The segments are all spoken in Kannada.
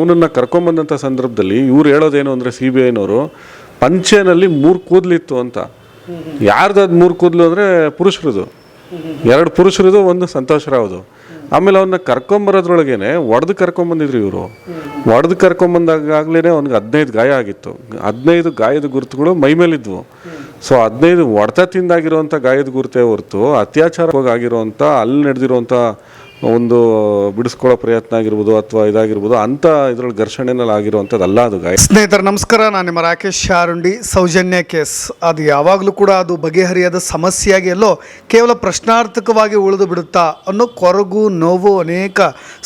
ಅವನನ್ನು ಕರ್ಕೊಂಬಂದಂಥ ಸಂದರ್ಭದಲ್ಲಿ ಇವ್ರು ಹೇಳೋದೇನು ಅಂದರೆ ಸಿ ಬಿ ಐನವರು, ಪಂಚೆನಲ್ಲಿ ಮೂರು ಕೂದಲಿತ್ತು ಅಂತ. ಯಾರ್ದು ಮೂರು ಕೂದಲು ಅಂದರೆ ಪುರುಷರದು. ಎರಡು ಪುರುಷರದು, ಒಂದು ಸಂತೋಷ ರಾವ್ದು ಆಮೇಲೆ ಅವನ್ನ ಕರ್ಕೊಂಬರೋದ್ರೊಳಗೇನೆ ಒಡೆದು ಕರ್ಕೊಂಬಂದಿದ್ರು ಇವರು. ಒಡೆದು ಕರ್ಕೊಂಬಂದಾಗಲೇ ಅವ್ನಿಗೆ ಹದಿನೈದು ಗಾಯ ಆಗಿತ್ತು. ಹದಿನೈದು ಗಾಯದ ಗುರುತುಗಳು ಮೈ ಮೇಲಿದ್ವು. ಸೊ ಹದಿನೈದು ಒಡೆತ ತಿಂದಾಗಿರುವಂಥ ಗಾಯದ ಗುರುತೇ ಹೊರತು ಅತ್ಯಾಚಾರವಾಗಿರುವಂಥ ಅಲ್ಲಿ ನಡೆದಿರುವಂಥ ಒಂದು ಬಿಡಿಸ್ಕೊಳ್ಳೋ ಪ್ರಯತ್ನ ಆಗಿರ್ಬೋದು ಅಥವಾ ಇದಾಗಿರ್ಬೋದು ಅಂಥ ಇದರಲ್ಲಿ ಘರ್ಷಣೆನಲ್ಲಿ ಆಗಿರುವಂಥದ್ದಲ್ಲ ಅದು ಗಾಯ ಸ್ನೇಹಿತರೆ, ನಮಸ್ಕಾರ. ನಾನು ನಿಮ್ಮ ರಾಕೇಶ್ ಶಾರುಂಡಿ. ಸೌಜನ್ಯ ಕೇಸ್. ಅದು ಯಾವಾಗಲೂ ಕೂಡ ಅದು ಬಗೆಹರಿಯದ ಸಮಸ್ಯೆಯಾಗಿ ಎಲ್ಲೋ ಕೇವಲ ಪ್ರಶ್ನಾರ್ಥಕವಾಗಿ ಉಳಿದು ಬಿಡುತ್ತಾ ಅನ್ನೋ ಕೊರಗು, ನೋವು ಅನೇಕ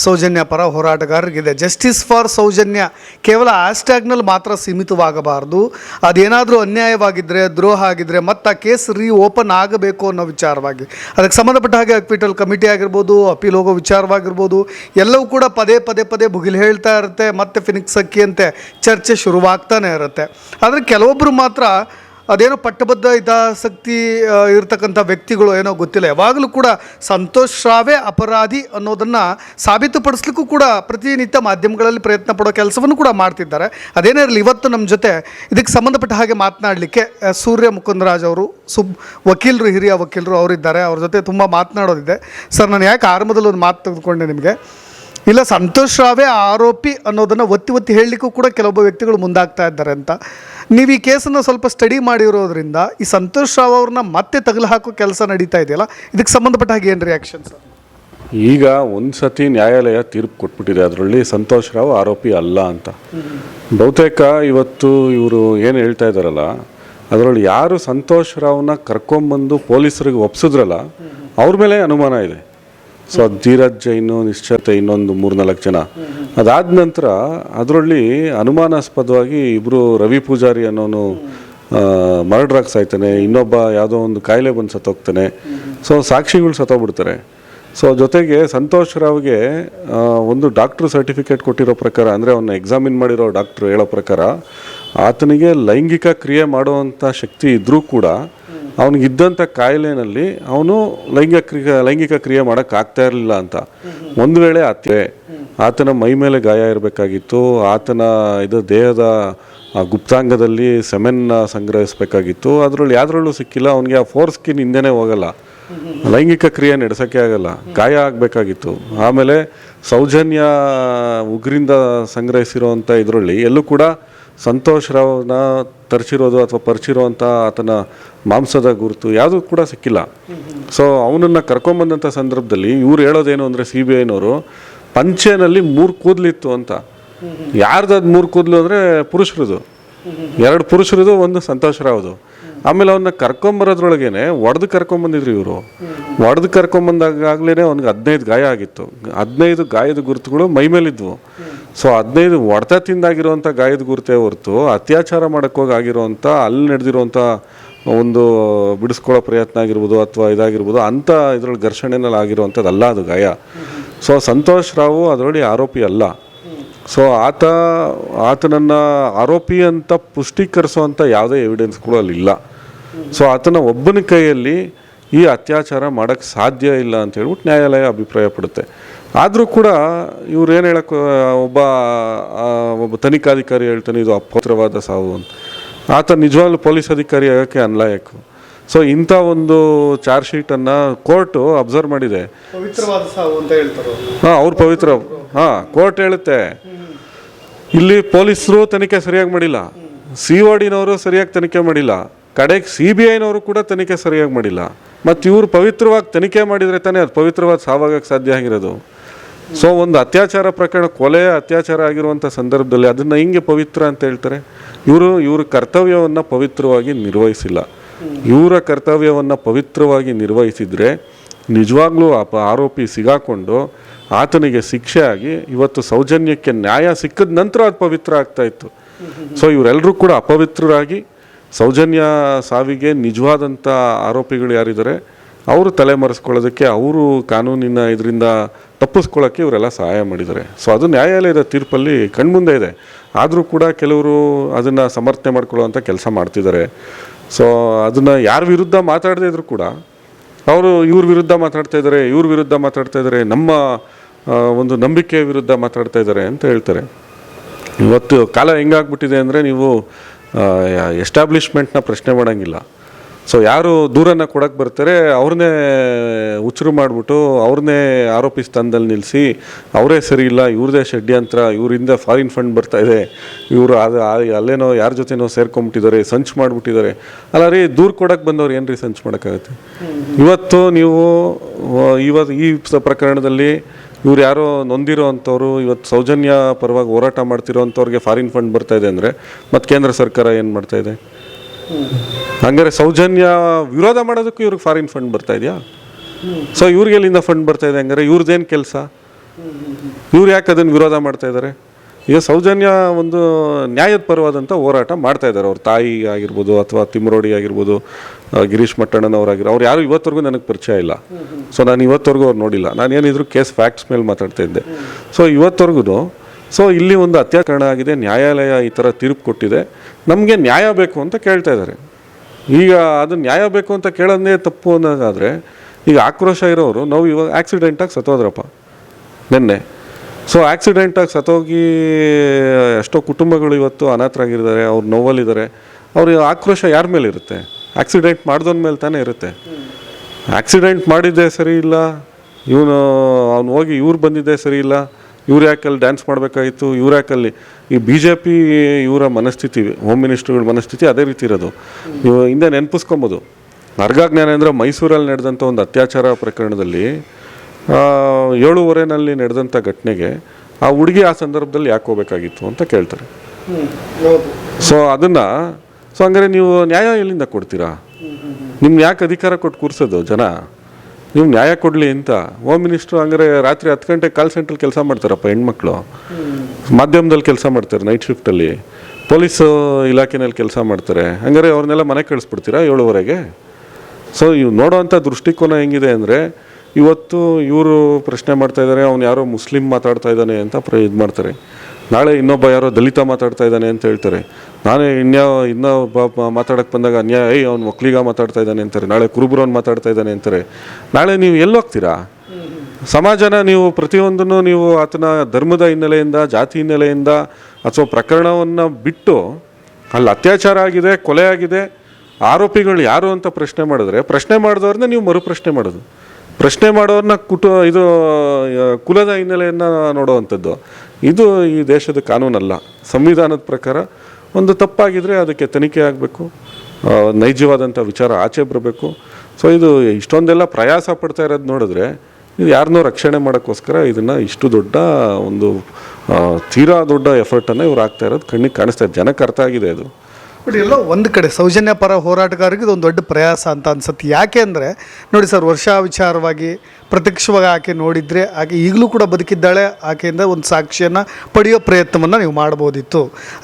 ಸೌಜನ್ಯ ಪರ ಹೋರಾಟಗಾರರಿಗಿದೆ. ಜಸ್ಟಿಸ್ ಫಾರ್ ಸೌಜನ್ಯ ಕೇವಲ ಆಸ್ಟ್ಯಾಗ್ನಲ್ಲಿ ಮಾತ್ರ ಸೀಮಿತವಾಗಬಾರ್ದು. ಅದೇನಾದರೂ ಅನ್ಯಾಯವಾಗಿದ್ದರೆ ದ್ರೋಹ ಆಗಿದ್ದರೆ ಮತ್ತು ಆ ಕೇಸ್ ರೀ ಓಪನ್ ಆಗಬೇಕು ಅನ್ನೋ ವಿಚಾರವಾಗಿ. ಅದಕ್ಕೆ ಸಂಬಂಧಪಟ್ಟ ಹಾಗೆ ಅಕ್ವಿಟಲ್ ಕಮಿಟಿ ಆಗಿರ್ಬೋದು ಅಪೀಲ್ ಹೋಗೋ ವಿಚಾರವಾಗಿರ್ಬೋದು, ಎಲ್ಲವೂ ಕೂಡ ಪದೇ ಪದೇ ಪದೇ ಭುಗಿಲು ಹೇಳ್ತಾ ಇರುತ್ತೆ, ಮತ್ತೆ ಫಿನಿಕ್ಸ್ ಅಕ್ಕಿ ಅಂತೆ ಚರ್ಚೆ ಶುರುವಾಗ್ತಾನೆ ಇರುತ್ತೆ. ಆದರೆ ಕೆಲವೊಬ್ಬರು ಮಾತ್ರ ಅದೇನೋ ಪಟ್ಟಬದ್ಧ ಹಿತಾಸಕ್ತಿ ಇರತಕ್ಕಂಥ ವ್ಯಕ್ತಿಗಳು ಏನೋ ಗೊತ್ತಿಲ್ಲ. ಯಾವಾಗಲೂ ಕೂಡ ಸಂತೋಷ್ ರಾವೇ ಅಪರಾಧಿ ಅನ್ನೋದನ್ನು ಸಾಬೀತುಪಡಿಸ್ಲಿಕ್ಕೂ ಕೂಡ ಪ್ರತಿನಿತ್ಯ ಮಾಧ್ಯಮಗಳಲ್ಲಿ ಪ್ರಯತ್ನ ಪಡೋ ಕೆಲಸವನ್ನು ಕೂಡ ಮಾಡ್ತಿದ್ದಾರೆ. ಅದೇನೇ ಇರಲಿ, ಇವತ್ತು ನಮ್ಮ ಜೊತೆ ಇದಕ್ಕೆ ಸಂಬಂಧಪಟ್ಟ ಹಾಗೆ ಮಾತನಾಡಲಿಕ್ಕೆ ಸೂರ್ಯ ಮುಕುಂದರಾಜ್ ಅವರು, ಸುಬ್, ವಕೀಲರು, ಹಿರಿಯ ವಕೀಲರು ಅವರಿದ್ದಾರೆ. ಅವ್ರ ಜೊತೆ ತುಂಬ ಮಾತನಾಡೋದಿದೆ. ಸರ್, ನಾನು ಯಾಕೆ ಆರಂಭದಲ್ಲಿ ಒಂದು ಮಾತು ತೆಗೆದುಕೊಂಡೆ ನಿಮಗೆ? ಇಲ್ಲ, ಸಂತೋಷ್ ರಾವೇ ಆರೋಪಿ ಅನ್ನೋದನ್ನು ಒತ್ತಿ ಒತ್ತಿ ಹೇಳಲಿಕ್ಕೂ ಕೂಡ ಕೆಲವೊಬ್ಬ ವ್ಯಕ್ತಿಗಳು ಮುಂದಾಗ್ತಾ ಇದ್ದಾರೆ ಅಂತ. ನೀವು ಈ ಕೇಸನ್ನು ಸ್ವಲ್ಪ ಸ್ಟಡಿ ಮಾಡಿರೋದ್ರಿಂದ ಈ ಸಂತೋಷ್ ರಾವ್ ಅವ್ರನ್ನ ಮತ್ತೆ ತಗಲು ಹಾಕೋ ಕೆಲಸ ನಡೀತಾ ಇದೆಯಲ್ಲ? ಇದಕ್ಕೆ ಸಂಬಂಧಪಟ್ಟ ಹಾಗೆ ಏನು ರಿಯಾಕ್ಷನ್ ಸರ್ ಈಗ ಒಂದು ಸತಿ ನ್ಯಾಯಾಲಯ ತೀರ್ಪು ಕೊಟ್ಬಿಟ್ಟಿದೆ. ಅದರಲ್ಲಿ ಸಂತೋಷ್ ರಾವ್ ಆರೋಪಿ ಅಲ್ಲ ಅಂತ. ಬಹುತೇಕ ಇವತ್ತು ಇವರು ಏನು ಹೇಳ್ತಾ ಇದ್ದಾರಲ್ಲ, ಅದರಲ್ಲಿ ಯಾರು ಸಂತೋಷ್ ರಾವ್ನ ಕರ್ಕೊಂಬಂದು ಪೊಲೀಸರಿಗೆ ಒಪ್ಸಿದ್ರಲ್ಲ, ಅವ್ರ ಮೇಲೆ ಅನುಮಾನ ಇದೆ. ಸೊ ಅದು ಧೀರಜ್ ಜೈನು, ನಿಶ್ಚಿತ ಇನ್ನೊಂದು ಮೂರ್ನಾಲ್ಕು ಜನ. ಅದಾದ ನಂತರ ಅದರಲ್ಲಿ ಅನುಮಾನಾಸ್ಪದವಾಗಿ ಇಬ್ಬರು ರವಿ ಪೂಜಾರಿ ಅನ್ನೋನು ಆಗಿ ಸಾಯ್ತಾನೆ. ಇನ್ನೊಬ್ಬ ಯಾವುದೋ ಒಂದು ಕಾಯಿಲೆ ಬಂದು ಸತ್ತೋಗ್ತಾನೆ. ಸೊ ಸಾಕ್ಷಿಗಳು ಸತ್ತೋಗ್ಬಿಡ್ತಾರೆ. ಸೊ ಜೊತೆಗೆ ಸಂತೋಷ್ ರಾವ್ಗೆ ಒಂದು ಡಾಕ್ಟ್ರು ಸರ್ಟಿಫಿಕೇಟ್ ಕೊಟ್ಟಿರೋ ಪ್ರಕಾರ, ಅಂದರೆ ಅವನ್ನ ಎಕ್ಸಾಮಿನ್ ಮಾಡಿರೋ ಡಾಕ್ಟ್ರು ಹೇಳೋ ಪ್ರಕಾರ, ಆತನಿಗೆ ಲೈಂಗಿಕ ಕ್ರಿಯೆ ಮಾಡುವಂಥ ಶಕ್ತಿ ಇದ್ದರೂ ಕೂಡ ಅವನಿಗಿದ್ದಂಥ ಕಾಯಿಲೆನಲ್ಲಿ ಅವನು ಲೈಂಗಿಕ ಲೈಂಗಿಕ ಕ್ರಿಯೆ ಮಾಡೋಕ್ಕಾಗ್ತಾ ಇರಲಿಲ್ಲ ಅಂತ. ಒಂದು ವೇಳೆ ಆತ ಆತನ ಮೈ ಮೇಲೆ ಗಾಯ ಇರಬೇಕಾಗಿತ್ತು, ಆತನ ಇದು ದೇಹದ ಗುಪ್ತಾಂಗದಲ್ಲಿ ಸೆಮೆನ್ನ ಸಂಗ್ರಹಿಸಬೇಕಾಗಿತ್ತು, ಅದರಲ್ಲಿ ಯಾವ್ದ್ರಲ್ಲೂ ಸಿಕ್ಕಿಲ್ಲ, ಅವನಿಗೆ ಆ ಫೋರ್ ಸ್ಕಿನ್ ಹಿಂದೆನೇ ಹೋಗಲ್ಲ. ಲೈಂಗಿಕ ಕ್ರಿಯೆ ನಡೆಸೋಕ್ಕೆ ಆಗಲ್ಲ, ಗಾಯ ಆಗಬೇಕಾಗಿತ್ತು. ಆಮೇಲೆ ಸೌಜನ್ಯ ಉಗ್ರಿಂದ ಸಂಗ್ರಹಿಸಿರುವಂಥ ಇದರಲ್ಲಿ ಎಲ್ಲೂ ಕೂಡ ಸಂತೋಷ್ ರಾವ್ನ ತರಿಸಿರೋದು ಅಥವಾ ಪರಿಚಿರುವಂಥ ಆತನ ಮಾಂಸದ ಗುರುತು ಯಾವುದೂ ಕೂಡ ಸಿಕ್ಕಿಲ್ಲ. ಸೊ ಅವನನ್ನು ಕರ್ಕೊಂಬಂದಂಥ ಸಂದರ್ಭದಲ್ಲಿ ಇವ್ರು ಹೇಳೋದೇನು ಅಂದರೆ ಸಿ ಬಿ ಐನವರು, ಪಂಚೆನಲ್ಲಿ ಮೂರು ಕೂದಲಿತ್ತು ಅಂತ. ಯಾರ್ದು ಅದು ಮೂರು ಕೂದಲು ಅಂದರೆ ಪುರುಷರದು. ಎರಡು ಪುರುಷರದು, ಒಂದು ಸಂತೋಷ ರಾವ್ದು. ಆಮೇಲೆ ಅವನ್ನ ಕರ್ಕೊಂಬರೋದ್ರೊಳಗೇನೆ ಒಡೆದು ಕರ್ಕೊಂಬಂದಿದ್ರು ಇವರು. ಒಡೆದು ಕರ್ಕೊಂಬಂದಾಗಲೇ ಅವ್ನಿಗೆ ಹದಿನೈದು ಗಾಯ ಆಗಿತ್ತು. ಹದಿನೈದು ಗಾಯದ ಗುರುತುಗಳು ಮೈ ಮೇಲಿದ್ವು. ಸೊ ಹದಿನೈದು ಒಡೆತ ತಿಂದಾಗಿರುವಂಥ ಗಾಯದ ಗುರುತೇ ಹೊರತು ಅತ್ಯಾಚಾರ ಮಾಡೋಕ್ಕೋಗಿ ಆಗಿರುವಂಥ ಅಲ್ಲಿ ನಡೆದಿರುವಂಥ ಒಂದು ಬಿಡಿಸ್ಕೊಳ್ಳೋ ಪ್ರಯತ್ನ ಆಗಿರ್ಬೋದು ಅಥವಾ ಇದಾಗಿರ್ಬೋದು ಅಂಥ ಇದರಲ್ಲಿ ಘರ್ಷಣೆನಲ್ಲಿ ಆಗಿರುವಂಥದ್ದು ಅಲ್ಲ ಅದು ಗಾಯ. ಸೊ ಸಂತೋಷ್ ರಾವು ಅದರಲ್ಲಿ ಆರೋಪಿ ಅಲ್ಲ. ಸೊ ಆತ, ಆತನನ್ನು ಆರೋಪಿ ಅಂತ ಪುಷ್ಟೀಕರಿಸುವಂಥ ಯಾವುದೇ ಎವಿಡೆನ್ಸ್ಗಳು ಅಲ್ಲಿ ಇಲ್ಲ. ಸೊ ಆತನ ಒಬ್ಬನ ಕೈಯಲ್ಲಿ ಈ ಅತ್ಯಾಚಾರ ಮಾಡೋಕ್ಕೆ ಸಾಧ್ಯ ಇಲ್ಲ ಅಂತ ಹೇಳ್ಬಿಟ್ಟು ನ್ಯಾಯಾಲಯ ಅಭಿಪ್ರಾಯ ಪಡುತ್ತೆ. ಆದರೂ ಕೂಡ ಇವ್ರು ಏನು ಹೇಳಕ್ಕೆ ಒಬ್ಬ ಒಬ್ಬ ತನಿಖಾಧಿಕಾರಿ ಹೇಳ್ತಾನೆ ಇದು ಅಪತ್ರವಾದ ಸಾವು ಅಂತ. ಆತ ನಿಜವಾಗ್ಲೂ ಪೊಲೀಸ್ ಅಧಿಕಾರಿ ಆಗೋಕ್ಕೆ ಅನ್ಲಾಯಕು. ಸೊ ಇಂಥ ಒಂದು ಚಾರ್ಜ್ ಶೀಟನ್ನು ಕೋರ್ಟು ಅಬ್ಸರ್ವ್ ಮಾಡಿದೆ. ಪವಿತ್ರವಾದ ಸಾವು ಅಂತ ಹೇಳ್ತಾರೆ? ಹಾಂ ಅವ್ರು ಪವಿತ್ರ ಹಾಂ ಕೋರ್ಟ್ ಹೇಳುತ್ತೆ. ಇಲ್ಲಿ ಪೊಲೀಸರು ತನಿಖೆ ಸರಿಯಾಗಿ ಮಾಡಿಲ್ಲ. ಸಿ ಒ ಡಿನವರು ಸರಿಯಾಗಿ ತನಿಖೆ ಮಾಡಿಲ್ಲ. ಕಡೆಗೆ ಸಿ ಬಿ ಐನವರು ಕೂಡ ತನಿಖೆ ಸರಿಯಾಗಿ ಮಾಡಿಲ್ಲ. ಮತ್ತು ಇವರು ಪವಿತ್ರವಾಗಿ ತನಿಖೆ ಮಾಡಿದರೆ ತಾನೇ ಅದು ಪವಿತ್ರವಾದ ಸಾವಾಗಕ್ಕೆ ಸಾಧ್ಯ ಆಗಿರೋದು. ಸೊ ಒಂದು ಅತ್ಯಾಚಾರ ಪ್ರಕರಣ ಕೊಲೆ ಅತ್ಯಾಚಾರ ಆಗಿರುವಂಥ ಸಂದರ್ಭದಲ್ಲಿ ಅದನ್ನು ಹಿಂಗೆ ಪವಿತ್ರ ಅಂತ ಹೇಳ್ತಾರೆ. ಇವರು, ಇವ್ರ ಕರ್ತವ್ಯವನ್ನು ಪವಿತ್ರವಾಗಿ ನಿರ್ವಹಿಸಿಲ್ಲ. ಇವರ ಕರ್ತವ್ಯವನ್ನು ಪವಿತ್ರವಾಗಿ ನಿರ್ವಹಿಸಿದರೆ ನಿಜವಾಗ್ಲೂ ಅಪ ಆರೋಪಿ ಸಿಗಾಕೊಂಡು ಆತನಿಗೆ ಶಿಕ್ಷೆ ಆಗಿ ಇವತ್ತು ಸೌಜನ್ಯಕ್ಕೆ ನ್ಯಾಯ ಸಿಕ್ಕಿದ ನಂತರ ಅದು ಪವಿತ್ರ ಆಗ್ತಾ ಇತ್ತು. ಸೊ ಇವರೆಲ್ಲರೂ ಕೂಡ ಅಪವಿತ್ರರಾಗಿ ಸೌಜನ್ಯ ಸಾವಿಗೆ ನಿಜವಾದಂಥ ಆರೋಪಿಗಳು ಯಾರಿದ್ದಾರೆ, ಅವರು ತಲೆಮರೆಸ್ಕೊಳ್ಳೋದಕ್ಕೆ ಅವರು ಕಾನೂನಿನ ಇದರಿಂದ ತಪ್ಪಿಸ್ಕೊಳ್ಳೋಕ್ಕೆ ಇವರೆಲ್ಲ ಸಹಾಯ ಮಾಡಿದ್ದಾರೆ. ಸೊ ಅದು ನ್ಯಾಯಾಲಯದ ತೀರ್ಪಲ್ಲಿ ಕಣ್ಮುಂದೆ ಇದೆ. ಆದರೂ ಕೂಡ ಕೆಲವರು ಅದನ್ನು ಸಮರ್ಥನೆ ಮಾಡ್ಕೊಳ್ಳುವಂಥ ಕೆಲಸ ಮಾಡ್ತಿದ್ದಾರೆ. ಸೊ ಅದನ್ನು ಯಾರ ವಿರುದ್ಧ ಮಾತಾಡದೇ ಇದ್ರು ಕೂಡ, ಅವರು ಇವ್ರ ವಿರುದ್ಧ ಮಾತಾಡ್ತಾ ಇದ್ದಾರೆ, ಇವ್ರ ವಿರುದ್ಧ ಮಾತಾಡ್ತಾ ಇದ್ದಾರೆ, ನಮ್ಮ ಒಂದು ನಂಬಿಕೆ ವಿರುದ್ಧ ಮಾತಾಡ್ತಾ ಇದ್ದಾರೆ ಅಂತ ಹೇಳ್ತಾರೆ. ಇವತ್ತು ಕಾಲ ಹೆಂಗಾಗ್ಬಿಟ್ಟಿದೆ ಅಂದರೆ ನೀವು ಎಸ್ಟಾಬ್ಲಿಷ್ಮೆಂಟ್ನ ಪ್ರಶ್ನೆ ಮಾಡೋಂಗಿಲ್ಲ. ಸೊ ಯಾರು ದೂರನ್ನು ಕೊಡೋಕ್ಕೆ ಬರ್ತಾರೆ ಅವ್ರನ್ನೇ ಉಚ್ಚರು ಮಾಡಿಬಿಟ್ಟು ಅವ್ರನ್ನೇ ಆರೋಪಿ ಸ್ಥಾನದಲ್ಲಿ ನಿಲ್ಲಿಸಿ ಅವರೇ ಸರಿ ಇಲ್ಲ ಇವ್ರದೇ ಷಡ್ಯಂತ್ರ ಇವರಿಂದ ಫಾರಿನ್ ಫಂಡ್ ಬರ್ತಾ ಇದೆ ಇವರು ಅದು ಅಲ್ಲೇನೋ ಯಾರ ಜೊತೆನೋ ಸೇರ್ಕೊಂಬಿಟ್ಟಿದ್ದಾರೆ ಸಂಚ್ ಮಾಡಿಬಿಟ್ಟಿದ್ದಾರೆ. ಅಲ್ಲ ರೀ ದೂರ ಕೊಡಕ್ಕೆ ಬಂದವ್ರು ಏನು ರೀ ಸಂಚು ಮಾಡೋಕ್ಕಾಗತ್ತೆ? ಇವತ್ತು ನೀವು ಇವತ್ತು ಈ ಪ್ರಕರಣದಲ್ಲಿ ಇವ್ರು ಯಾರೋ ನೊಂದಿರೋ ಅಂಥವ್ರು ಇವತ್ತು ಸೌಜನ್ಯ ಪರವಾಗಿ ಹೋರಾಟ ಮಾಡ್ತಿರೋ ಅಂಥವ್ರಿಗೆ ಫಾರಿನ್ ಫಂಡ್ ಬರ್ತಾ ಇದೆ ಅಂದರೆ ಮತ್ತು ಕೇಂದ್ರ ಸರ್ಕಾರ ಏನು ಮಾಡ್ತಾ ಇದೆ? ಹಂಗಾರೆ ಸೌಜನ್ಯ ವಿರೋಧ ಮಾಡೋದಕ್ಕೂ ಇವ್ರಿಗೆ ಫಾರಿನ್ ಫಂಡ್ ಬರ್ತಾ ಇದೆಯಾ? ಸೊ ಇವ್ರಿಗೆ ಎಲ್ಲಿಂದ ಫಂಡ್ ಬರ್ತಾ ಇದೆ ಹಂಗಾರೆ ಇವ್ರದ್ದೇನು ಕೆಲಸ? ಇವ್ರು ಯಾಕೆ ಅದನ್ನು ವಿರೋಧ ಮಾಡ್ತಾ ಇದ್ದಾರೆ ಈಗ ಸೌಜನ್ಯ ಒಂದು ನ್ಯಾಯದ ಪರವಾದಂಥ ಹೋರಾಟ ಮಾಡ್ತಾ ಇದ್ದಾರೆ ಅವ್ರ ತಾಯಿ ಆಗಿರ್ಬೋದು ಅಥವಾ ತಿಮ್ರೋಡಿ ಆಗಿರ್ಬೋದು ಗಿರೀಶ್ ಮಟ್ಟಣ್ಣನವರಾಗಿರೋ ಅವ್ರು ಯಾರು ಇವತ್ತವರೆಗೂ ನನಗೆ ಪರಿಚಯ ಇಲ್ಲ. ಸೊ ನಾನು ಇವತ್ತವರೆಗೂ ಅವ್ರು ನೋಡಿಲ್ಲ. ನಾನು ಏನಿದ್ರು ಕೇಸ್ ಫ್ಯಾಕ್ಟ್ಸ್ ಮೇಲೆ ಮಾತಾಡ್ತಾ ಇದ್ದೆ. ಸೊ ಇವತ್ತವರೆಗೂ ಸೊ ಇಲ್ಲಿ ಒಂದು ಅತ್ಯಾಕರಣ ಆಗಿದೆ. ನ್ಯಾಯಾಲಯ ಈ ಥರ ತೀರ್ಪು ಕೊಟ್ಟಿದೆ. ನಮಗೆ ನ್ಯಾಯ ಬೇಕು ಅಂತ ಕೇಳ್ತಾ ಇದ್ದಾರೆ ಈಗ ಅದು ನ್ಯಾಯ ಬೇಕು ಅಂತ ಕೇಳೋದೇ ತಪ್ಪು ಅನ್ನೋದಾದರೆ, ಈಗ ಆಕ್ರೋಶ ಇರೋರು, ನಾವು ಇವಾಗ ಆಕ್ಸಿಡೆಂಟಾಗಿ ಸತ್ತೋದ್ರಪ್ಪ. ನಿನ್ನೆ. ಸೊ ಆಕ್ಸಿಡೆಂಟಾಗಿ ಸತ್ತೋಗಿ, ಎಷ್ಟೋ ಕುಟುಂಬಗಳು ಇವತ್ತು ಅನಾಥರಾಗಿದ್ದಾರೆ, ಅವ್ರು ನೋವಲ್ಲಿದ್ದಾರೆ. ಅವ್ರ ಆಕ್ರೋಶ ಯಾರ ಮೇಲೆ ಇರುತ್ತೆ ಆಕ್ಸಿಡೆಂಟ್ ಮಾಡ್ದೋನ್ ಮೇಲೆ ತಾನೇ ಇರುತ್ತೆ. ಆಕ್ಸಿಡೆಂಟ್ ಮಾಡಿದ್ದೆ ಸರಿ ಇಲ್ಲ ಇವನು ಅವ್ನು ಹೋಗಿ ಇವ್ರು ಬಂದಿದ್ದೆ ಸರಿ ಇಲ್ಲ ಇವ್ರು ಯಾಕಲ್ಲಿ ಡ್ಯಾನ್ಸ್ ಮಾಡಬೇಕಾಗಿತ್ತು ಇವ್ರು ಯಾಕಲ್ಲಿ ಈ ಬಿ ಜೆ ಪಿ ಇವರ ಮನಸ್ಥಿತಿ ಹೋಮ್ ಮಿನಿಸ್ಟ್ರುಗಳ ಮನಸ್ಥಿತಿ ಅದೇ ರೀತಿ ಇರೋದು. ನೀವು ಹಿಂದೆ ನೆನಪಿಸ್ಕೊಬೋದು. ಅರ್ಗಾಜ್ಞಾನೇಂದ್ರ ಮೈಸೂರಲ್ಲಿ ನಡೆದಂಥ ಒಂದು ಅತ್ಯಾಚಾರ ಪ್ರಕರಣದಲ್ಲಿ ಏಳುವರೆನಲ್ಲಿ ನಡೆದಂಥ ಘಟನೆಗೆ ಆ ಹುಡುಗಿ ಆ ಸಂದರ್ಭದಲ್ಲಿ ಯಾಕೆ ಹೋಗಬೇಕಾಗಿತ್ತು ಅಂತ ಕೇಳ್ತಾರೆ. ಸೊ ಅದನ್ನು ಸೊ ಹಂಗಾರೆ ನೀವು ನ್ಯಾಯ ಎಲ್ಲಿಂದ ಕೊಡ್ತೀರಾ? ನಿಮ್ಗೆ ಯಾಕೆ ಅಧಿಕಾರ ಕೊಟ್ಟು ಕೂರಿಸೋದು ಜನ? ನೀವು ನ್ಯಾಯ ಕೊಡಲಿ ಅಂತ. ಹೋಮ್ ಮಿನಿಸ್ಟ್ರು ಹಂಗಾರೆ ರಾತ್ರಿ ಹತ್ತು ಗಂಟೆಗೆ ಕಾಲ್ ಸೆಂಟ್ರಲ್ಲಿ ಕೆಲಸ ಮಾಡ್ತಾರಪ್ಪ ಹೆಣ್ಮಕ್ಳು. ಮಾಧ್ಯಮದಲ್ಲಿ ಕೆಲಸ ಮಾಡ್ತಾರೆ ನೈಟ್ ಶಿಫ್ಟಲ್ಲಿ ಪೊಲೀಸ್ ಇಲಾಖೆನಲ್ಲಿ ಕೆಲಸ ಮಾಡ್ತಾರೆ. ಹಂಗಾರೆ ಅವ್ರನ್ನೆಲ್ಲ ಮನೆ ಕಳಿಸ್ಬಿಡ್ತೀರಾ ಏಳುವರೆಗೆ? ಸೊ ಇವು ನೋಡೋವಂಥ ದೃಷ್ಟಿಕೋನ ಹೆಂಗಿದೆ ಅಂದರೆ, ಇವತ್ತು ಇವರು ಪ್ರಶ್ನೆ ಮಾಡ್ತಾ ಇದ್ದಾರೆ ಅವ್ನು ಯಾರೋ ಮುಸ್ಲಿಂ ಮಾತಾಡ್ತಾ ಇದ್ದಾನೆ ಅಂತ ಪ್ರ ಇದು ಮಾಡ್ತಾರೆ. ನಾಳೆ ಇನ್ನೊಬ್ಬ ಯಾರೋ ದಲಿತ ಮಾತಾಡ್ತಾ ಇದ್ದಾನೆ ಅಂತ ಹೇಳ್ತಾರೆ. ನಾನೇ ಇನ್ಯಾವ ಇನ್ನೊಬ್ಬ ಮಾತಾಡಕ್ಕೆ ಬಂದಾಗ ಅನ್ಯಾಯ, ಏಯ್, ಅವ್ನು ಮಕ್ಕಳಿಗ ಮಾತಾಡ್ತಾ ಇದ್ದಾನೆ ಅಂತಾರೆ. ನಾಳೆ ಕುರುಬುರವ್ನು ಮಾತಾಡ್ತಾ ಇದ್ದಾನೆ ಅಂತಾರೆ. ನಾಳೆ ನೀವು ಎಲ್ಲಿ ಹೋಗ್ತೀರಾ? ಸಮಾಜನ ನೀವು ಪ್ರತಿಯೊಂದನ್ನು ನೀವು ಆತನ ಧರ್ಮದ ಹಿನ್ನೆಲೆಯಿಂದ, ಜಾತಿ ಹಿನ್ನೆಲೆಯಿಂದ ಅಥವಾ ಪ್ರಕರಣವನ್ನು ಬಿಟ್ಟು ಅಲ್ಲಿ ಅತ್ಯಾಚಾರ ಆಗಿದೆ, ಕೊಲೆ ಆಗಿದೆ, ಆರೋಪಿಗಳು ಯಾರು ಅಂತ ಪ್ರಶ್ನೆ ಮಾಡಿದ್ರೆ ಪ್ರಶ್ನೆ ಮಾಡಿದವ್ರನ್ನ ನೀವು ಮರು ಪ್ರಶ್ನೆ ಮಾಡೋದು. ಪ್ರಶ್ನೆ ಮಾಡೋರನ್ನ ಕುಟು, ಇದು ಕುಲದ ಹಿನ್ನೆಲೆಯನ್ನು ನೋಡುವಂಥದ್ದು. ಇದು ಈ ದೇಶದ ಕಾನೂನಲ್ಲ. ಸಂವಿಧಾನದ ಪ್ರಕಾರ ಒಂದು ತಪ್ಪಾಗಿದ್ರೆ ಅದಕ್ಕೆ ತನಿಖೆ ಆಗಬೇಕು. ನೈಜವಾದಂಥ ವಿಚಾರ ಆಚೆ ಬರಬೇಕು. ಸೊ, ಇದು ಇಷ್ಟೊಂದೆಲ್ಲ ಪ್ರಯಾಸ ಪಡ್ತಾ ಇರೋದು ನೋಡಿದ್ರೆ ಇದು ಯಾರನ್ನೋ ರಕ್ಷಣೆ ಮಾಡೋಕ್ಕೋಸ್ಕರ ಇದನ್ನು ಇಷ್ಟು ದೊಡ್ಡ ಒಂದು ತೀರಾ ದೊಡ್ಡ ಎಫರ್ಟನ್ನು ಇವ್ರು ಆಗ್ತಾ ಇರೋದು ಕಣ್ಣಿಗೆ ಕಾಣಿಸ್ತಾ ಇದೆ ಜನಕ್ಕೆ ಅರ್ಥ ಆಗಿದೆ ಅದು. ಬಟ್ ಎಲ್ಲೋ ಒಂದು ಕಡೆ ಸೌಜನ್ಯ ಪರ ಹೋರಾಟಗಾರರಿಗೆ ಇದೊಂದು ದೊಡ್ಡ ಪ್ರಯಾಸ ಅಂತ ಅನ್ಸುತ್ತೆ. ಯಾಕೆ ಅಂದರೆ, ನೋಡಿ ಸರ್, ವರ್ಷ ವಿಚಾರವಾಗಿ ಪ್ರತ್ಯಕ್ಷವಾಗಿ ಆಕೆ ನೋಡಿದರೆ ಆಕೆ ಈಗಲೂ ಕೂಡ ಬದುಕಿದ್ದಾಳೆ, ಆಕೆಯಿಂದ ಒಂದು ಸಾಕ್ಷಿಯನ್ನು ಪಡೆಯೋ ಪ್ರಯತ್ನವನ್ನು ನೀವು ಮಾಡ್ಬೋದಿತ್ತು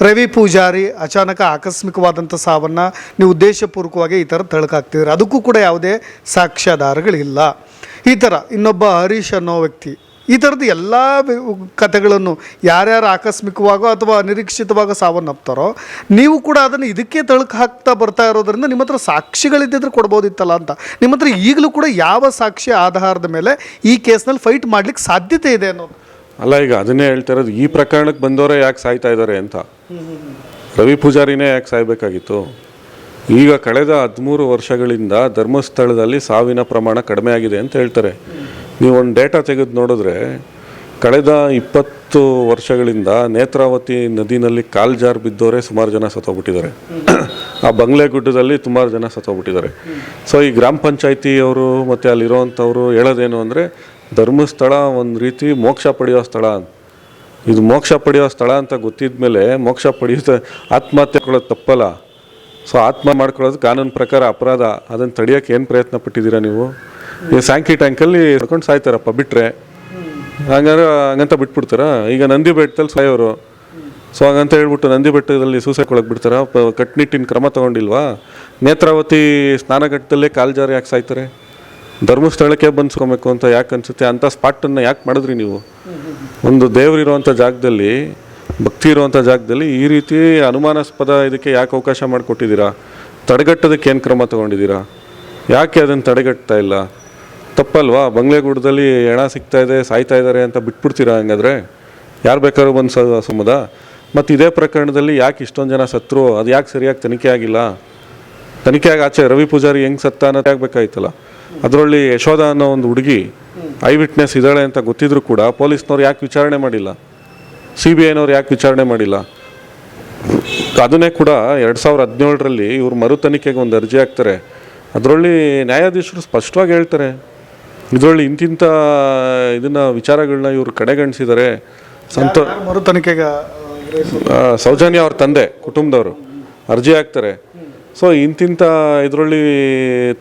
ರವಿ ಪೂಜಾರಿ ಅಚಾನಕ ಆಕಸ್ಮಿಕವಾದಂಥ ಸಾವನ್ನು ನೀವು ಉದ್ದೇಶಪೂರ್ವಕವಾಗಿ ಈ ಥರ ತಳಕಾಗ್ತಿದ್ರೆ ಅದಕ್ಕೂ ಕೂಡ ಯಾವುದೇ ಸಾಕ್ಷ್ಯಾಧಾರಗಳಿಲ್ಲ. ಈ ಥರ ಇನ್ನೊಬ್ಬ ಹರೀಶ್ ಅನ್ನೋ ವ್ಯಕ್ತಿ ಈ ಥರದ್ದು ಎಲ್ಲ ಕಥೆಗಳನ್ನು ಯಾರ್ಯಾರು ಆಕಸ್ಮಿಕವಾಗೋ ಅಥವಾ ಅನಿರೀಕ್ಷಿತವಾಗೋ ಸಾವನ್ನಪ್ತಾರೋ ನೀವು ಕೂಡ ಅದನ್ನು ಇದಕ್ಕೆ ತಳಕು ಹಾಕ್ತಾ ಬರ್ತಾ ಇರೋದ್ರಿಂದ ನಿಮ್ಮ ಹತ್ರ ಸಾಕ್ಷಿಗಳಿದ್ದಿದ್ರೆ ಕೊಡ್ಬೋದಿತ್ತಲ್ಲ ಅಂತ. ನಿಮ್ಮ ಹತ್ರ ಈಗಲೂ ಕೂಡ ಯಾವ ಸಾಕ್ಷಿ ಆಧಾರದ ಮೇಲೆ ಈ ಕೇಸ್ನಲ್ಲಿ ಫೈಟ್ ಮಾಡ್ಲಿಕ್ಕೆ ಸಾಧ್ಯತೆ ಇದೆ ಅನ್ನೋದು. ಅಲ್ಲ, ಈಗ ಅದನ್ನೇ ಹೇಳ್ತಾ ಇರೋದು, ಈ ಪ್ರಕರಣಕ್ಕೆ ಬಂದವರೇ ಯಾಕೆ ಸಾಯ್ತಾ ಇದ್ದಾರೆ ಅಂತ. ರವಿ ಪೂಜಾರಿನೇ ಯಾಕೆ ಸಾಯ್ಬೇಕಾಗಿತ್ತು? ಈಗ ಕಳೆದ ಹದಿಮೂರು ವರ್ಷಗಳಿಂದ ಧರ್ಮಸ್ಥಳದಲ್ಲಿ ಸಾವಿನ ಪ್ರಮಾಣ ಕಡಿಮೆ ಆಗಿದೆ ಅಂತ ಹೇಳ್ತಾರೆ. ನೀವು ಒಂದು ಡೇಟಾ ತೆಗೆದು ನೋಡಿದ್ರೆ ಕಳೆದ ಇಪ್ಪತ್ತು ವರ್ಷಗಳಿಂದ ನೇತ್ರಾವತಿ ನದಿನಲ್ಲಿ ಕಾಲ್ ಜಾರ್ ಬಿದ್ದವರೇ ಸುಮಾರು ಜನ ಸತ್ತೋಗ್ಬಿಟ್ಟಿದ್ದಾರೆ. ಆ ಬಂಗ್ಲೆ ಗುಡ್ಡದಲ್ಲಿ ಸುಮಾರು ಜನ ಸತ್ತೋಗ್ಬಿಟ್ಟಿದ್ದಾರೆ. ಸೊ ಈ ಗ್ರಾಮ ಪಂಚಾಯಿತಿಯವರು ಮತ್ತು ಅಲ್ಲಿರೋವಂಥವ್ರು ಹೇಳೋದೇನು ಅಂದರೆ, ಧರ್ಮಸ್ಥಳ ಒಂದು ರೀತಿ ಮೋಕ್ಷ ಪಡೆಯೋ ಸ್ಥಳ ಇದು ಮೋಕ್ಷ ಪಡೆಯೋ ಸ್ಥಳ ಅಂತ ಗೊತ್ತಿದ ಮೇಲೆ ಮೋಕ್ಷ ಪಡೆಯೋ ಆತ್ಮಹತ್ಯೆ ಕೊಡೋದು ತಪ್ಪಲ್ಲ. ಸೊ ಆತ್ಮ ಮಾಡ್ಕೊಳ್ಳೋದು ಕಾನೂನು ಪ್ರಕಾರ ಅಪರಾಧ. ಅದನ್ನು ತಡೆಯೋಕ್ಕೆ ಏನು ಪ್ರಯತ್ನ ಪಟ್ಟಿದ್ದೀರಾ ನೀವು? ಸ್ಯಾಂಕಿ ಟ್ಯಾಂಕಲ್ಲಿ ಹಿಡ್ಕೊಂಡು ಸಾಯ್ತಾರಪ್ಪ ಬಿಟ್ಟರೆ ಹಂಗಾರೆ ಹಂಗಂತ ಬಿಟ್ಬಿಡ್ತಾರ? ಈಗ ನಂದಿ ಬೆಟ್ಟದಲ್ಲಿ ಸಾಯೋರು. ಸೊ ಹಾಗಂತ ಹೇಳ್ಬಿಟ್ಟು ನಂದಿ ಬೆಟ್ಟದಲ್ಲಿ ಸೂಸೈಡ್ ಕೊಳಕ್ ಬಿಡ್ತಾರ ಕಟ್ನಿಟ್ಟಿನ ಕ್ರಮ ತಗೊಂಡಿಲ್ವಾ? ನೇತ್ರಾವತಿ ಸ್ನಾನಘಟ್ಟದಲ್ಲೇ ಕಾಲ್ಜಾರಿ ಯಾಕೆ ಸಾಯ್ತಾರೆ? ಧರ್ಮಸ್ಥಳಕ್ಕೆ ಬಂದ್ಸ್ಕೊಬೇಕು ಅಂತ ಯಾಕೆ ಅನ್ಸುತ್ತೆ? ಅಂಥ ಸ್ಪಾಟನ್ನು ಯಾಕೆ ಮಾಡಿದ್ರಿ ನೀವು? ಒಂದು ದೇವರಿರುವಂಥ ಜಾಗದಲ್ಲಿ, ಭಕ್ತಿ ಇರುವಂಥ ಜಾಗದಲ್ಲಿ ಈ ರೀತಿ ಅನುಮಾನಾಸ್ಪದ ಇದಕ್ಕೆ ಯಾಕೆ ಅವಕಾಶ ಮಾಡಿಕೊಟ್ಟಿದ್ದೀರಾ? ತಡೆಗಟ್ಟೋದಕ್ಕೆ ಏನು ಕ್ರಮ ತಗೊಂಡಿದ್ದೀರಾ? ಯಾಕೆ ಅದನ್ನು ತಡೆಗಟ್ತಾ ಇಲ್ಲ? ತಪ್ಪಲ್ವಾ? ಬಂಗ್ಲೆಗೂಡದಲ್ಲಿ ಹೆಣ ಸಿಗ್ತಾ ಇದೆ, ಸಾಯ್ತಾ ಇದ್ದಾರೆ ಅಂತ ಬಿಟ್ಬಿಡ್ತೀರಾ ಹಂಗಾದ್ರೆ? ಯಾರು ಬೇಕಾದ್ರೂ ಬಂದು ಸ, ಸಮುದ. ಮತ್ತು ಇದೇ ಪ್ರಕರಣದಲ್ಲಿ ಯಾಕೆ ಇಷ್ಟೊಂದು ಜನ ಸತ್ರು? ಅದು ಯಾಕೆ ಸರಿಯಾಗಿ ತನಿಖೆ ಆಗಿಲ್ಲ? ತನಿಖೆಯಾಗಿ ಆಚೆ ರವಿ ಪೂಜಾರಿ ಹೆಂಗೆ ಸತ್ತ ಅನ್ನೋದು ಆಗಬೇಕಾಯ್ತಲ್ಲ ಅದರಲ್ಲಿ ಯಶೋಧ ಅನ್ನೋ ಒಂದು ಹುಡುಗಿ ಐ ವಿಟ್ನೆಸ್ ಇದ್ದಾಳೆ ಅಂತ ಗೊತ್ತಿದ್ರು ಕೂಡ ಪೊಲೀಸ್ನವ್ರು ಯಾಕೆ ವಿಚಾರಣೆ ಮಾಡಿಲ್ಲ? ಸಿ ಬಿ ಐನವ್ರು ಯಾಕೆ ವಿಚಾರಣೆ ಮಾಡಿಲ್ಲ? ಅದನ್ನೇ ಕೂಡ ಎರಡು ಸಾವಿರ ಹದಿನೇಳರಲ್ಲಿ ಇವರು ಮರು ತನಿಖೆಗೆ ಒಂದು ಅರ್ಜಿ ಹಾಕ್ತಾರೆ. ಅದರಲ್ಲಿ ನ್ಯಾಯಾಧೀಶರು ಸ್ಪಷ್ಟವಾಗಿ ಹೇಳ್ತಾರೆ. ಇದರಲ್ಲಿ ಇಂತಿಂಥ ಇದನ್ನ ವಿಚಾರಗಳನ್ನ ಇವರು ಕಡೆಗಣಿಸಿದರೆ. ಸಂತೋ ಮರು ತನಿಖೆಗೆ ಸೌಜನ್ಯ ಅವ್ರ ತಂದೆ ಕುಟುಂಬದವರು ಅರ್ಜಿ ಹಾಕ್ತಾರೆ. ಸೊ ಇಂತಿಂಥ ಇದರಲ್ಲಿ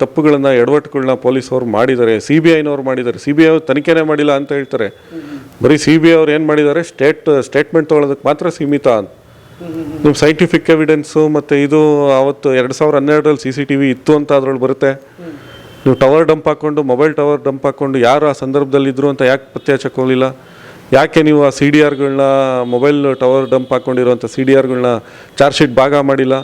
ತಪ್ಪುಗಳನ್ನ ಎಡವಟ್ಟುಗಳನ್ನ ಪೊಲೀಸವ್ರು ಮಾಡಿದ್ದಾರೆ ಸಿ ಬಿ ಐನವ್ರು ಮಾಡಿದ್ದಾರೆ ಸಿ ಬಿ ಐ ತನಿಖೆನೇ ಮಾಡಿಲ್ಲ ಅಂತ ಹೇಳ್ತಾರೆ. ಬರೀ ಸಿ ಬಿ ಐ ಅವ್ರು ಏನು ಮಾಡಿದ್ದಾರೆ ಸ್ಟೇಟ್ ಸ್ಟೇಟ್ಮೆಂಟ್ ತೊಗೊಳೋದಕ್ಕೆ ಮಾತ್ರ ಸೀಮಿತ ಅಂತ. ನಿಮ್ಮ ಸೈಂಟಿಫಿಕ್ ಎವಿಡೆನ್ಸು ಮತ್ತು ಇದು ಅವತ್ತು ಎರಡು ಸಾವಿರ ಹನ್ನೆರಡರಲ್ಲಿ ಸಿ ಸಿ ಟಿ ವಿ ಇತ್ತು ಅಂತ ಅದ್ರಲ್ಲಿ ಬರುತ್ತೆ. ನೀವು ಟವರ್ ಡಂಪ್ ಹಾಕ್ಕೊಂಡು ಮೊಬೈಲ್ ಟವರ್ ಡಂಪ್ ಹಾಕ್ಕೊಂಡು ಯಾರು ಆ ಸಂದರ್ಭದಲ್ಲಿ ಇದ್ರು ಅಂತ ಯಾಕೆ ಪತ್ತೆ ಹಚ್ಚಕ್ಕೆ ಯಾಕೆ ನೀವು ಆ ಸಿ ಡಿ ಆರ್ಗಳನ್ನ ಮೊಬೈಲ್ ಟವರ್ ಡಂಪ್ ಹಾಕ್ಕೊಂಡಿರುವಂಥ ಸಿ ಡಿ ಆರ್ಗಳನ್ನ ಚಾರ್ಜ್ ಶೀಟ್ ಭಾಗ ಮಾಡಿಲ್ಲ?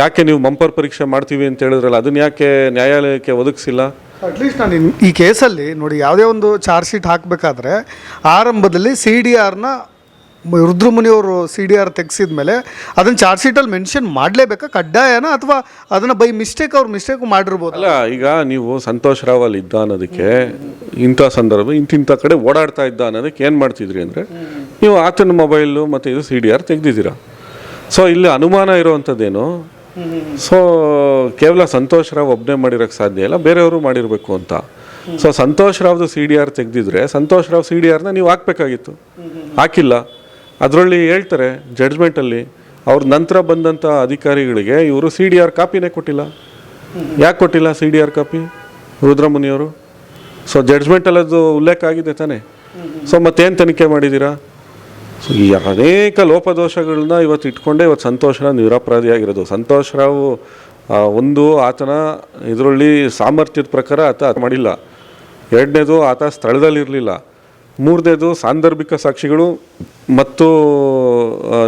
ಯಾಕೆ ನೀವು ಮಂಪರ್ ಪರೀಕ್ಷೆ ಮಾಡ್ತೀವಿ ಅಂತ ಹೇಳಿದ್ರಲ್ಲ, ಅದನ್ನ ಯಾಕೆ ನ್ಯಾಯಾಲಯಕ್ಕೆ ಒದಗಿಸಿಲ್ಲ? ಅಟ್ಲೀಸ್ಟ್ ನಾನು ಈ ಕೇಸಲ್ಲಿ ನೋಡಿ, ಯಾವುದೇ ಒಂದು ಚಾರ್ಜ್ ಶೀಟ್ ಹಾಕಬೇಕಾದ್ರೆ ಆರಂಭದಲ್ಲಿ ಸಿ ಡಿ ಆರ್ನ ರುದ್ರಮುನಿಯವರು ಸಿ ಡಿ ಆರ್ ತೆಗೆಸಿದ ಮೇಲೆ ಅದನ್ನು ಚಾರ್ಜ್ ಶೀಟಲ್ಲಿ ಮೆನ್ಷನ್ ಮಾಡಲೇಬೇಕಾ? ಕಡ್ಡಾಯನ ಅಥವಾ ಅದನ್ನು ಬೈ ಮಿಸ್ಟೇಕ್ ಅವ್ರು ಮಿಸ್ಟೇಕ್ ಮಾಡಿರ್ಬೋದು? ಅಲ್ಲ, ಈಗ ನೀವು ಸಂತೋಷ್ ರಾವ್ ಅಲ್ಲಿ ಇದ್ದ ಅನ್ನೋದಕ್ಕೆ ಇಂಥ ಸಂದರ್ಭ, ಇಂತಿಂಥ ಕಡೆ ಓಡಾಡ್ತಾ ಇದ್ದ ಅನ್ನೋದಕ್ಕೆ ಏನು ಮಾಡ್ತಿದ್ರಿ ಅಂದರೆ, ನೀವು ಆತನ ಮೊಬೈಲು ಮತ್ತು ಇದು ಸಿ ಡಿ ಆರ್ ತೆಗ್ದಿದ್ದೀರಾ. ಸೊ ಇಲ್ಲಿ ಅನುಮಾನ ಇರೋವಂಥದ್ದೇನು? ಸೊ ಕೇವಲ ಸಂತೋಷ್ ರಾವ್ ಒಬ್ಬನೇ ಮಾಡಿರೋಕ್ಕೆ ಸಾಧ್ಯ ಇಲ್ಲ, ಬೇರೆಯವರು ಮಾಡಿರಬೇಕು ಅಂತ. ಸೊ ಸಂತೋಷ್ ರಾವ್ದು ಸಿ ಡಿ ಆರ್ ತೆಗೆದಿದ್ರೆ, ಸಂತೋಷ್ ರಾವ್ ಸಿ ಡಿ ಆರ್ನ ನೀವು ಹಾಕ್ಬೇಕಾಗಿತ್ತು. ಹಾಕಿಲ್ಲ. ಅದರಲ್ಲಿ ಹೇಳ್ತಾರೆ ಜಡ್ಜ್ಮೆಂಟಲ್ಲಿ ಅವ್ರ ನಂತರ ಬಂದಂಥ ಅಧಿಕಾರಿಗಳಿಗೆ ಇವರು ಸಿ ಡಿ ಆರ್ ಕಾಪಿನೇ ಕೊಟ್ಟಿಲ್ಲ. ಯಾಕೆ ಕೊಟ್ಟಿಲ್ಲ ಸಿ ಡಿ ಆರ್ ಕಾಪಿ? ರುದ್ರಮುನಿಯವರು? ಸೊ ಜಡ್ಜ್ಮೆಂಟಲ್ಲಿ ಅದು ಉಲ್ಲೇಖ ಆಗಿದೆ ತಾನೇ. ಸೊ ಮತ್ತೇನು ತನಿಖೆ ಮಾಡಿದ್ದೀರಾ ಸೊ ಈ ಅನೇಕ ಲೋಪದೋಷಗಳನ್ನ ಇವತ್ತು ಇಟ್ಕೊಂಡೆ ಇವತ್ತು ಸಂತೋಷ ರಾವ್ ನಿರಪರಾಧಿಯಾಗಿರೋದು. ಸಂತೋಷ್ ರಾವ್ ಒಂದು ಆತನ ಇದರಲ್ಲಿ ಸಾಮರ್ಥ್ಯದ ಪ್ರಕಾರ ಆತ ಮಾಡಿಲ್ಲ. ಎರಡನೇದು ಆತ ಸ್ಥಳದಲ್ಲಿರಲಿಲ್ಲ. ಮೂರನೇದು ಸಾಂದರ್ಭಿಕ ಸಾಕ್ಷಿಗಳು ಮತ್ತು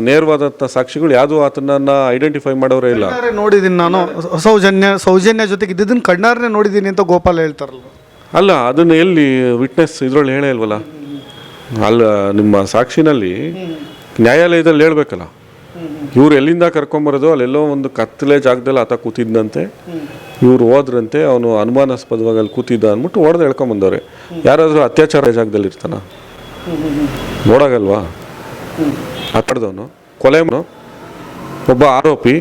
ನೇರವಾದಂಥ ಸಾಕ್ಷಿಗಳು ಯಾವುದೂ ಆತನನ್ನು ಐಡೆಂಟಿಫೈ ಮಾಡೋರೇ ಇಲ್ಲ. ನೋಡಿದ್ದೀನಿ ನಾನು. ಸೌಜನ್ಯ ಸೌಜನ್ಯ ಜೊತೆಗೆ ಇದ್ದಿದ್ದನ್ನು ಕಣ್ಣಾರನೆ ನೋಡಿದ್ದೀನಿ ಅಂತ ಗೋಪಾಲ್ ಹೇಳ್ತಾರಲ್ಲ. ಅಲ್ಲ ಅದನ್ನು ಎಲ್ಲಿ ವಿಟ್ನೆಸ್ ಇದರಲ್ಲಿ ಹೇಳೇ ಇಲ್ವಲ್ಲ? ಅಲ್ಲ ನಿಮ್ಮ ಸಾಕ್ಷಿನಲ್ಲಿ ನ್ಯಾಯಾಲಯದಲ್ಲಿ ಹೇಳ್ಬೇಕಲ್ಲ. ಇವ್ರು ಎಲ್ಲಿಂದ ಕರ್ಕೊಂಬರೋದು? ಅಲ್ಲೆಲ್ಲೋ ಒಂದು ಕತ್ತಲೆ ಜಾಗದಲ್ಲಿ ಆತ ಕೂತಿದ್ದಂತೆ ಇವ್ರು ಹೋದ್ರಂತೆ ಅವನು ಅನುಮಾನಾಸ್ಪದವಾಗಿ ಅಲ್ಲಿ ಕೂತಿದ್ದ ಅಂದ್ಬಿಟ್ಟು ಹೊಡೆದು ಹೇಳ್ಕೊಂಬಂದವ್ರೆ ಯಾರಾದರೂ ಅತ್ಯಾಚಾರ ಜಾಗದಲ್ಲಿ ಇರ್ತಾನ ನೋಡಾಗಲ್ವಾ ಆಟಾಡ್ದವನು ಕೊಲೆ ಒಬ್ಬ ಆರೋಪಿ,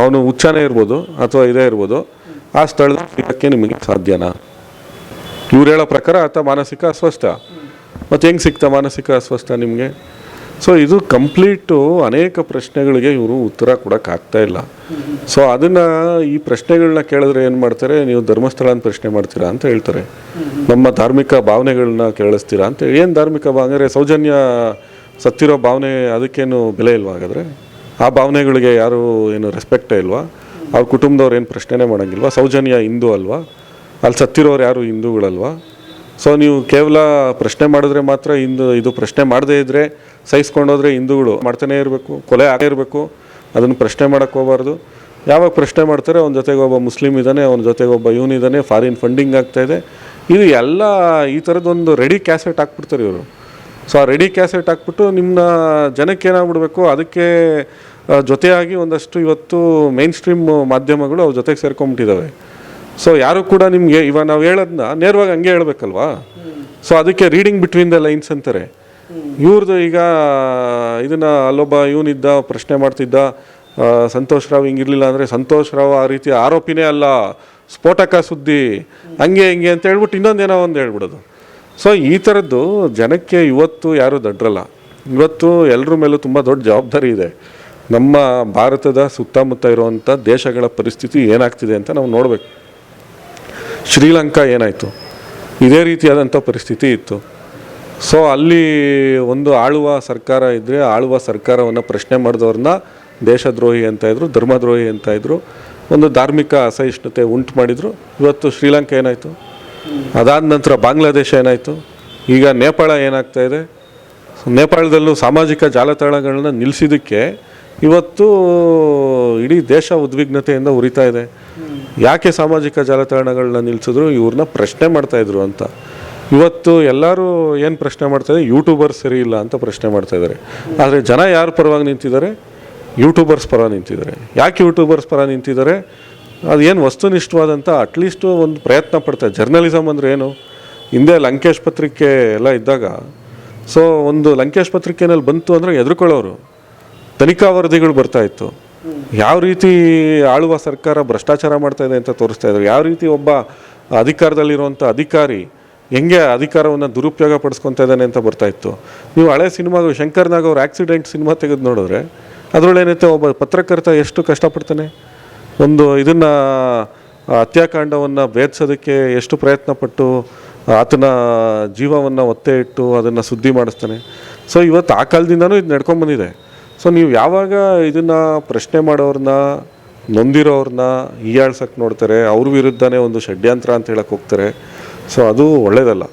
ಅವನು ಹುಚ್ಚನೇ ಇರ್ಬೋದು ಅಥವಾ ಇದೇ ಇರ್ಬೋದು, ಆ ಸ್ಥಳದ ಸಿಗಕ್ಕೆ ನಿಮಗೆ ಸಾಧ್ಯನಾ? ಇವ್ರು ಹೇಳೋ ಪ್ರಕಾರ ಆತ ಮಾನಸಿಕ ಅಸ್ವಸ್ಥ. ಮತ್ತು ಹೆಂಗೆ ಸಿಗ್ತಾ ಮಾನಸಿಕ ಅಸ್ವಸ್ಥ ನಿಮಗೆ? ಸೊ ಇದು ಕಂಪ್ಲೀಟು ಅನೇಕ ಪ್ರಶ್ನೆಗಳಿಗೆ ಇವರು ಉತ್ತರ ಕೊಡೋಕ್ಕಾಗ್ತಾ ಇಲ್ಲ. ಸೊ ಅದನ್ನು ಈ ಪ್ರಶ್ನೆಗಳನ್ನ ಕೇಳಿದ್ರೆ ಏನು ಮಾಡ್ತಾರೆ, ನೀವು ಧರ್ಮಸ್ಥಳ ಪ್ರಶ್ನೆ ಮಾಡ್ತೀರಾ ಅಂತ ಹೇಳ್ತಾರೆ. ನಮ್ಮ ಧಾರ್ಮಿಕ ಭಾವನೆಗಳನ್ನ ಕೇಳಿಸ್ತೀರಾ ಅಂತ ಏನು ಧಾರ್ಮಿಕ ಭಾವನೆ? ಸೌಜನ್ಯ ಸತ್ತಿರೋ ಭಾವನೆ ಅದಕ್ಕೇನು ಬೆಲೆ ಇಲ್ವಾ ಹಾಗಾದರೆ? ಆ ಭಾವನೆಗಳಿಗೆ ಯಾರು ಏನು ರೆಸ್ಪೆಕ್ಟೇ ಇಲ್ವಾ? ಅವ್ರ ಕುಟುಂಬದವ್ರು ಏನು ಪ್ರಶ್ನೆನೇ ಮಾಡೋಂಗಿಲ್ವಾ? ಸೌಜನ್ಯ ಹಿಂದೂ ಅಲ್ವಾ? ಅಲ್ಲಿ ಸತ್ತಿರೋರು ಯಾರು ಹಿಂದೂಗಳಲ್ವಾ? ಸೊ ನೀವು ಕೇವಲ ಪ್ರಶ್ನೆ ಮಾಡಿದ್ರೆ ಮಾತ್ರ ಹಿಂದೂ ಇದು ಪ್ರಶ್ನೆ ಮಾಡದೇ ಇದ್ದರೆ ಸಹಿಸ್ಕೊಂಡೋದ್ರೆ ಹಿಂದೂಗಳು ಮಾಡ್ತಾನೆ ಇರಬೇಕು, ಕೊಲೆ ಆಗೇ ಇರಬೇಕು, ಅದನ್ನು ಪ್ರಶ್ನೆ ಮಾಡೋಕ್ಕೆ ಹೋಗಬಾರ್ದು. ಯಾವಾಗ ಪ್ರಶ್ನೆ ಮಾಡ್ತಾರೆ ಅವ್ನ ಜೊತೆಗೆ ಒಬ್ಬ ಮುಸ್ಲಿಂ ಇದ್ದಾನೆ, ಅವನ ಜೊತೆಗೆ ಒಬ್ಬ ಇವನಿದ್ದಾನೆ ಫಾರಿನ್ ಫಂಡಿಂಗ್ ಆಗ್ತಾ ಇದೆ. ಇದು ಎಲ್ಲ ಈ ಥರದ್ದೊಂದು ರೆಡಿ ಕ್ಯಾಸೆಟ್ ಹಾಕ್ಬಿಡ್ತಾರೆ ಇವರು. ಸೊ ಆ ರೆಡಿ ಕ್ಯಾಸೆಟ್ ಹಾಕ್ಬಿಟ್ಟು ನಿಮ್ಮ ಜನಕ್ಕೆ ಏನಾಗ್ಬಿಡ್ಬೇಕು, ಅದಕ್ಕೆ ಜೊತೆಯಾಗಿ ಒಂದಷ್ಟು ಇವತ್ತು ಮೇನ್ ಸ್ಟ್ರೀಮ್ ಮಾಧ್ಯಮಗಳು ಅವ್ರ ಜೊತೆಗೆ ಸೇರ್ಕೊಂಬಿಟ್ಟಿದ್ದಾವೆ ಸೊ ಯಾರು ಕೂಡ ನಿಮಗೆ ಇವಾಗ ನಾವು ಹೇಳೋದನ್ನ ನೇರವಾಗಿ ಹಂಗೆ ಹೇಳ್ಬೇಕಲ್ವಾ? ಸೊ ಅದಕ್ಕೆ ರೀಡಿಂಗ್ ಬಿಟ್ವೀನ್ ದ ಲೈನ್ಸ್ ಅಂತಾರೆ. ಇವ್ರದ್ದು ಈಗ, ಇದನ್ನು ಅಲ್ಲೊಬ್ಬ ಇವನಿದ್ದ ಪ್ರಶ್ನೆ ಮಾಡ್ತಿದ್ದ ಸಂತೋಷ್ ರಾವ್ ಹಿಂಗಿರಲಿಲ್ಲ ಅಂದರೆ ಸಂತೋಷ್ ರಾವ್ ಆ ರೀತಿ ಆರೋಪಿನೇ ಅಲ್ಲ, ಸ್ಫೋಟಕ ಸುದ್ದಿ, ಹಂಗೆ ಹಿಂಗೆ ಅಂತ ಹೇಳ್ಬಿಟ್ಟು ಇನ್ನೊಂದೇನೋ ಒಂದು ಹೇಳ್ಬಿಡೋದು. ಸೊ ಈ ಥರದ್ದು ಜನಕ್ಕೆ ಇವತ್ತು ಯಾರೂ ದಡ್ರಲ್ಲ. ಇವತ್ತು ಎಲ್ಲರ ಮೇಲೂ ತುಂಬ ದೊಡ್ಡ ಜವಾಬ್ದಾರಿ ಇದೆ. ನಮ್ಮ ಭಾರತದ ಸುತ್ತಮುತ್ತ ಇರುವಂಥ ದೇಶಗಳ ಪರಿಸ್ಥಿತಿ ಏನಾಗ್ತಿದೆ ಅಂತ ನಾವು ನೋಡಬೇಕು. ಶ್ರೀಲಂಕಾ ಏನಾಯಿತು? ಇದೇ ರೀತಿಯಾದಂಥ ಪರಿಸ್ಥಿತಿ ಇತ್ತು. ಸೊ ಅಲ್ಲಿ ಒಂದು ಆಳುವ ಸರ್ಕಾರ ಇದ್ದರೆ ಆಳುವ ಸರ್ಕಾರವನ್ನು ಪ್ರಶ್ನೆ ಮಾಡಿದವ್ರನ್ನ ದೇಶದ್ರೋಹಿ ಅಂತ ಇದ್ದರು ಧರ್ಮದ್ರೋಹಿ ಅಂತ ಇದ್ದರು ಒಂದು ಧಾರ್ಮಿಕ ಅಸಹಿಷ್ಣುತೆ ಉಂಟು ಮಾಡಿದರು. ಇವತ್ತು ಶ್ರೀಲಂಕಾ ಏನಾಯಿತು? ಅದಾದ ನಂತರ ಬಾಂಗ್ಲಾದೇಶ ಏನಾಯಿತು? ಈಗ ನೇಪಾಳ ಏನಾಗ್ತಾ ಇದೆ? ನೇಪಾಳದಲ್ಲೂ ಸಾಮಾಜಿಕ ಜಾಲತಾಣಗಳನ್ನ ನಿಲ್ಲಿಸಿದ್ದಕ್ಕೆ ಇವತ್ತು ಇಡೀ ದೇಶ ಉದ್ವಿಗ್ನತೆಯಿಂದ ಉರಿತಾ ಇದೆ. ಯಾಕೆ ಸಾಮಾಜಿಕ ಜಾಲತಾಣಗಳನ್ನ ನಿಲ್ಲಿಸಿದ್ರು ಇವ್ರನ್ನ ಪ್ರಶ್ನೆ ಮಾಡ್ತಾ ಇದ್ರು ಅಂತ. ಇವತ್ತು ಎಲ್ಲರೂ ಏನು ಪ್ರಶ್ನೆ ಮಾಡ್ತಾರೆ ಯೂಟ್ಯೂಬರ್ಸ್ ಸರಿ ಇಲ್ಲ ಅಂತ ಪ್ರಶ್ನೆ ಮಾಡ್ತಾ ಇದ್ದಾರೆ. ಆದರೆ ಜನ ಯಾರ ಪರವಾಗಿ ನಿಂತಿದ್ದಾರೆ? ಯೂಟ್ಯೂಬರ್ಸ್ ಪರ ನಿಂತಿದ್ದಾರೆ. ಯಾಕೆ ಯೂಟ್ಯೂಬರ್ಸ್ ಪರ ನಿಂತಿದ್ದಾರೆ? ಅದೇನು ವಸ್ತುನಿಷ್ಠವಾದಂಥ ಅಟ್ಲೀಸ್ಟು ಒಂದು ಪ್ರಯತ್ನ ಪಡ್ತಾರೆ ಜರ್ನಲಿಸಮ್ ಅಂದರೆ ಏನು? ಹಿಂದೆ ಲಂಕೇಶ್ ಪತ್ರಿಕೆ ಎಲ್ಲ ಇದ್ದಾಗ ಸೊ ಒಂದು ಲಂಕೇಶ್ ಪತ್ರಿಕೆನಲ್ಲಿ ಬಂತು ಅಂದರೆ ಎದುರ್ಕೊಳ್ಳೋರು. ತನಿಖಾ ವರದಿಗಳು ಬರ್ತಾ ಇತ್ತು. ಯಾವ ರೀತಿ ಆಳುವ ಸರ್ಕಾರ ಭ್ರಷ್ಟಾಚಾರ ಮಾಡ್ತಾ ಇದೆ ಅಂತ ತೋರಿಸ್ತಾ ಇದ್ದಾರೆ. ಯಾವ ರೀತಿ ಒಬ್ಬ ಅಧಿಕಾರದಲ್ಲಿರುವಂಥ ಅಧಿಕಾರಿ ಹೆಂಗೆ ಅಧಿಕಾರವನ್ನು ದುರುಪಯೋಗ ಪಡಿಸ್ಕೊತಾ ಇದ್ದಾನೆ ಅಂತ ಬರ್ತಾ ಇತ್ತು. ನೀವು ಹಳೆ ಸಿನಿಮಾಗಳು ಶಂಕರ್ನಾಗ್ ಅವ್ರ ಆಕ್ಸಿಡೆಂಟ್ ಸಿನಿಮಾ ತೆಗೆದು ನೋಡಿದ್ರೆ ಅದರೊಳೇನೈತೆ ಒಬ್ಬ ಪತ್ರಕರ್ತ ಎಷ್ಟು ಕಷ್ಟಪಡ್ತಾನೆ? ಒಂದು ಇದನ್ನು ಹತ್ಯಾಕಾಂಡವನ್ನು ಭೇದಿಸೋದಕ್ಕೆ ಎಷ್ಟು ಪ್ರಯತ್ನ ಪಟ್ಟು ಆತನ ಜೀವವನ್ನು ಒತ್ತೆ ಇಟ್ಟು ಅದನ್ನು ಸುದ್ದಿ ಮಾಡಿಸ್ತಾನೆ. ಸೊ ಇವತ್ತು ಆ ಕಾಲದಿಂದನೂ ಇದು ನಡ್ಕೊಂಬಂದಿದೆ ಸೊ ನೀವು ಯಾವಾಗ ಇದನ್ನು ಪ್ರಶ್ನೆ ಮಾಡೋರನ್ನ ನೊಂದಿರೋರನ್ನ ಹೀಯಾಳ್ಸಕ್ಕೆ ನೋಡ್ತಾರೆ, ಅವ್ರ ವಿರುದ್ಧನೇ ಒಂದು ಷಡ್ಯಂತ್ರ ಅಂತ ಹೇಳಕ್ಕೆ ಹೋಗ್ತಾರೆ. ಸೊ ಅದು ಒಳ್ಳೆಯದಲ್ಲ